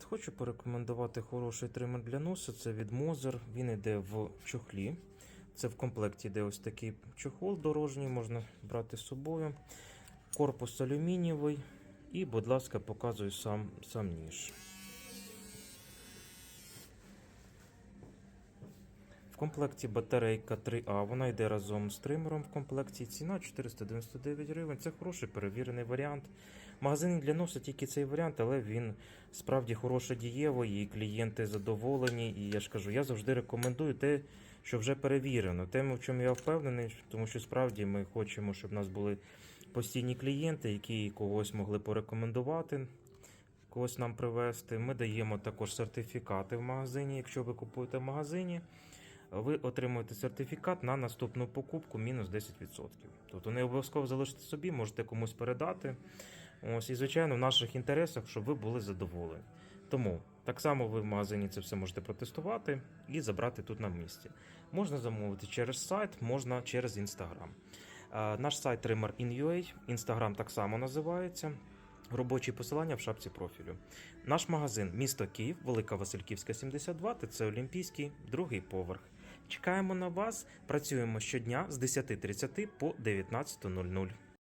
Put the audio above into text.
Хочу порекомендувати хороший тример для носа. Це від Moser. Він йде в чохлі. Це в комплекті йде ось такий чохол дорожній, можна брати з собою. Корпус алюмінієвий. І, будь ласка, показую сам, сам ніж. Комплекті батарейка 3А, вона йде разом з тримером в комплекті. Ціна 499 гривень. Це хороший перевірений варіант. В магазині для носа тільки цей варіант, але він справді хороше дієвий, і клієнти задоволені. І я ж кажу, я завжди рекомендую те, що вже перевірено. Те, в чому я впевнений, тому що справді ми хочемо, щоб в нас були постійні клієнти, які когось могли порекомендувати. Когось нам привезти. Ми даємо також сертифікати в магазині. Якщо ви купуєте в магазині, ви отримуєте сертифікат на наступну покупку мінус 10%. Тобто не обов'язково залишити собі, можете комусь передати. Ось, і, звичайно, в наших інтересах, щоб ви були задоволені. Тому так само ви в магазині це все можете протестувати і забрати тут на місці. Можна замовити через сайт, можна через інстаграм. Наш сайт Trimmer.in.ua, інстаграм так само називається. Робочі посилання в шапці профілю. Наш магазин місто Київ, Велика Васильківська, 72, ТЦ Олімпійський, другий поверх. Чекаємо на вас. Працюємо щодня з 10.30 по 19.00.